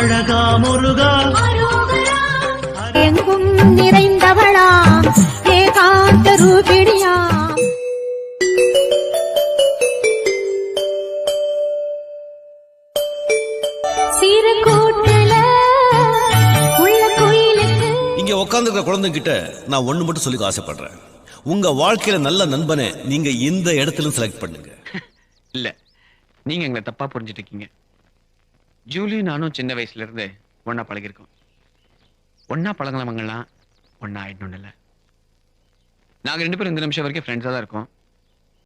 முருகா. முருகா எங்கும் நிறைந்தவளாம் ஏகாந்த கோயிலுக்கு இங்க உட்காந்துருக்க நான் ஒண்ணு மட்டும் சொல்லிக்க ஆசைப்படுறேன். உங்க வாழ்க்கையில நல்ல நண்பனை நீங்க இந்த இடத்துல செலக்ட் பண்ணுங்க. இல்ல நீங்க எங்களை தப்பா புரிஞ்சுட்டு இருக்கீங்க. ஜூலி நானும் சின்ன வயசுல இருந்து ஒன்னா பழகிருக்கோம் ஒன்னா பழகினவங்கலாம் ஒன்னா ஆயிடணும் இல்லை. நாங்க ரெண்டு பேரும் இந்த நிமிஷம் வரைக்கும் ஃப்ரெண்ட்ஸா தான் இருக்கோம்.